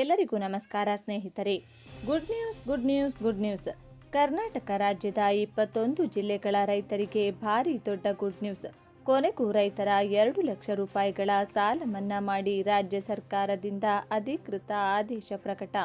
ಎಲ್ಲರಿಗೂ ನಮಸ್ಕಾರ, ಸ್ನೇಹಿತರೆ. Good news good news good news Karnataka ರಾಜ್ಯದ ಇಪ್ಪತ್ತೊಂದು ಜಿಲ್ಲೆಗಳ ರೈತರಿಗೆ ಭಾರಿ ದೊಡ್ಡ ಗುಡ್ ನ್ಯೂಸ್ ಕೊನೆಗೂ ರೈತರ ಎರಡು ಲಕ್ಷ ರೂಪಾಯಿಗಳ ಸಾಲ ಮನ್ನಾ ಮಾಡಿ ರಾಜ್ಯ ಸರ್ಕಾರದಿಂದ ಅಧಿಕೃತ ಆದೇಶ ಪ್ರಕಟ.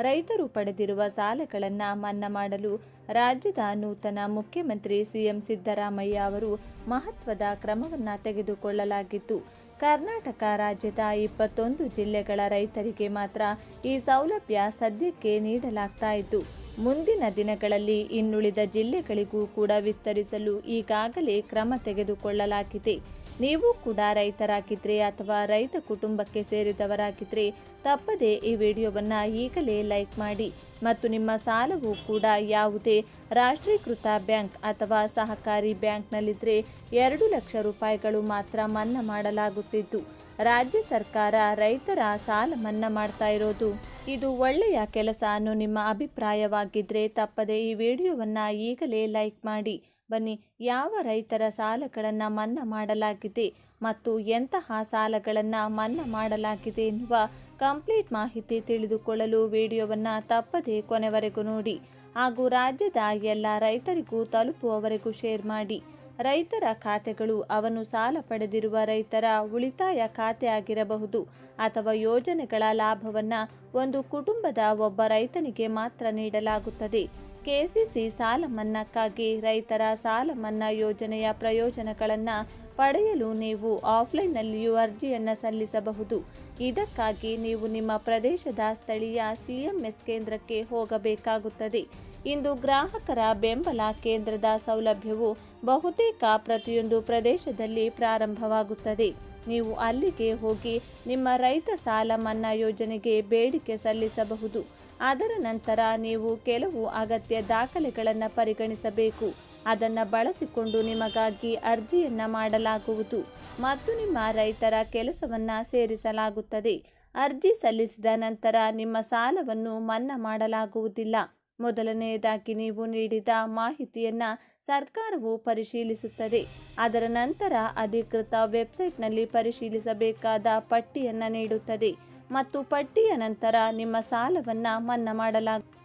ರೈತರು ಪಡೆದಿರುವ ಸಾಲಗಳನ್ನು ಮನ್ನಾ ಮಾಡಲು ರಾಜ್ಯದ ನೂತನ ಮುಖ್ಯಮಂತ್ರಿ ಸಿಎಂ ಸಿದ್ದರಾಮಯ್ಯ ಅವರು ಮಹತ್ವದ ಕ್ರಮವನ್ನು ತೆಗೆದುಕೊಳ್ಳಲಾಗಿದ್ದು ಕರ್ನಾಟಕ ರಾಜ್ಯದ ಇಪ್ಪತ್ತೊಂದು ಜಿಲ್ಲೆಗಳ ರೈತರಿಗೆ ಮಾತ್ರ ಈ ಸೌಲಭ್ಯ ಸದ್ಯಕ್ಕೆ ನೀಡಲಾಗ್ತಾ ಇದ್ದು ಮುಂದಿನ ದಿನಗಳಲ್ಲಿ ಇನ್ನುಳಿದ ಜಿಲ್ಲೆಗಳಿಗೂ ಕೂಡ ವಿಸ್ತರಿಸಲು ಈಗಾಗಲೇ ಕ್ರಮ ತೆಗೆದುಕೊಳ್ಳಲಾಗಿದೆ. ನೀವು ಕೂಡ ರೈತರಾಗಿದ್ದರೆ ಅಥವಾ ರೈತ ಕುಟುಂಬಕ್ಕೆ ಸೇರಿದವರಾಗಿದ್ದರೆ ತಪ್ಪದೇ ಈ ವಿಡಿಯೋವನ್ನು ಈಗಲೇ ಲೈಕ್ ಮಾಡಿ ಮತ್ತು ನಿಮ್ಮ ಸಾಲವು ಕೂಡ ಯಾವುದೇ ರಾಷ್ಟ್ರೀಕೃತ ಬ್ಯಾಂಕ್ ಅಥವಾ ಸಹಕಾರಿ ಬ್ಯಾಂಕ್ನಲ್ಲಿದ್ದರೆ ಎರಡು ಲಕ್ಷ ರೂಪಾಯಿಗಳು ಮಾತ್ರ ಮನ್ನಾ ಮಾಡಲಾಗುತ್ತಿದ್ದು. ರಾಜ್ಯ ಸರ್ಕಾರ ರೈತರ ಸಾಲ ಮನ್ನಾ ಮಾಡ್ತಾ ಇರೋದು. ಇದು ಒಳ್ಳೆಯ ಕೆಲಸ ಅನ್ನೋ ನಿಮ್ಮ ಅಭಿಪ್ರಾಯವಾಗಿದ್ದರೆ ತಪ್ಪದೆ ಈ ವಿಡಿಯೋವನ್ನು ಈಗಲೇ ಲೈಕ್ ಮಾಡಿ. ಬನ್ನಿ, ಯಾವ ರೈತರ ಸಾಲಗಳನ್ನು ಮನ್ನಾ ಮಾಡಲಾಗಿದೆ ಮತ್ತು ಎಂತಹ ಸಾಲಗಳನ್ನು ಮನ್ನಾ ಮಾಡಲಾಗಿದೆ ಎನ್ನುವ ಕಂಪ್ಲೀಟ್ ಮಾಹಿತಿ ತಿಳಿದುಕೊಳ್ಳಲು ವಿಡಿಯೋವನ್ನು ತಪ್ಪದೆ ಕೊನೆವರೆಗೂ ನೋಡಿ. ಹಾಗೂ ರಾಜ್ಯದ ಎಲ್ಲ ರೈತರಿಗೂ ತಲುಪುವವರೆಗೂ ಶೇರ್ ಮಾಡಿ. ರೈತರ ಖಾತೆಗಳು ಅವನು ಸಾಲ ಪಡೆದಿರುವ ರೈತರ ಉಳಿತಾಯ ಖಾತೆ ಆಗಿರಬಹುದು ಅಥವಾ ಯೋಜನೆಗಳ ಲಾಭವನ್ನು ಒಂದು ಕುಟುಂಬದ ಒಬ್ಬ ರೈತನಿಗೆ ಮಾತ್ರ ನೀಡಲಾಗುತ್ತದೆ. ಕೆಸಿಸಿ ಸಾಲ ಮನ್ನಾಕ್ಕಾಗಿ ರೈತರ ಸಾಲ ಮನ್ನಾ ಯೋಜನೆಯ ಪ್ರಯೋಜನಗಳನ್ನು ಪಡೆಯಲು ನೀವು ಆಫ್ಲೈನ್ನಲ್ಲಿಯೂ ಅರ್ಜಿಯನ್ನು ಸಲ್ಲಿಸಬಹುದು. ಇದಕ್ಕಾಗಿ ನೀವು ನಿಮ್ಮ ಪ್ರದೇಶದ ಸ್ಥಳೀಯ ಸಿಎಂಎಸ್ ಕೇಂದ್ರಕ್ಕೆ ಹೋಗಬೇಕಾಗುತ್ತದೆ. ಇಂದು ಗ್ರಾಹಕರ ಬೆಂಬಲ ಕೇಂದ್ರದ ಸೌಲಭ್ಯವು ಬಹುತೇಕ ಪ್ರತಿಯೊಂದು ಪ್ರದೇಶದಲ್ಲಿ ಪ್ರಾರಂಭವಾಗುತ್ತದೆ. ನೀವು ಅಲ್ಲಿಗೆ ಹೋಗಿ ನಿಮ್ಮ ರೈತ ಸಾಲ ಮನ್ನಾ ಯೋಜನೆಗೆ ಬೇಡಿಕೆ ಸಲ್ಲಿಸಬಹುದು. ಅದರ ನಂತರ ನೀವು ಕೆಲವು ಅಗತ್ಯ ದಾಖಲೆಗಳನ್ನು ಪರಿಗಣಿಸಬೇಕು. ಅದನ್ನು ಬಳಸಿಕೊಂಡು ನಿಮಗಾಗಿ ಅರ್ಜಿಯನ್ನು ಮಾಡಲಾಗುವುದು. ಮತ್ತು ನಿಮ್ಮ ರೈತರ ಕೆಲಸವನ್ನು ಸೇರಿಸಲಾಗುತ್ತದೆ. ಅರ್ಜಿ ಸಲ್ಲಿಸಿದ ನಂತರ ನಿಮ್ಮ ಸಾಲವನ್ನು ಮನ್ನಾ ಮಾಡಲಾಗುವುದಿಲ್ಲ. ಮೊದಲನೆಯದಾಗಿ ನೀವು ನೀಡಿದ ಮಾಹಿತಿಯನ್ನು ಸರ್ಕಾರವು ಪರಿಶೀಲಿಸುತ್ತದೆ. ಅದರ ನಂತರ ಅಧಿಕೃತ ವೆಬ್ಸೈಟ್ನಲ್ಲಿ ಪರಿಶೀಲಿಸಬೇಕಾದ ಪಟ್ಟಿಯನ್ನು ನೀಡುತ್ತದೆ. ಮತ್ತು ಪಟ್ಟಿಯ ನಂತರ ನಿಮ್ಮ ಸಾಲವನ್ನು ಮನ್ನಾ ಮಾಡಲಾಗುತ್ತದೆ.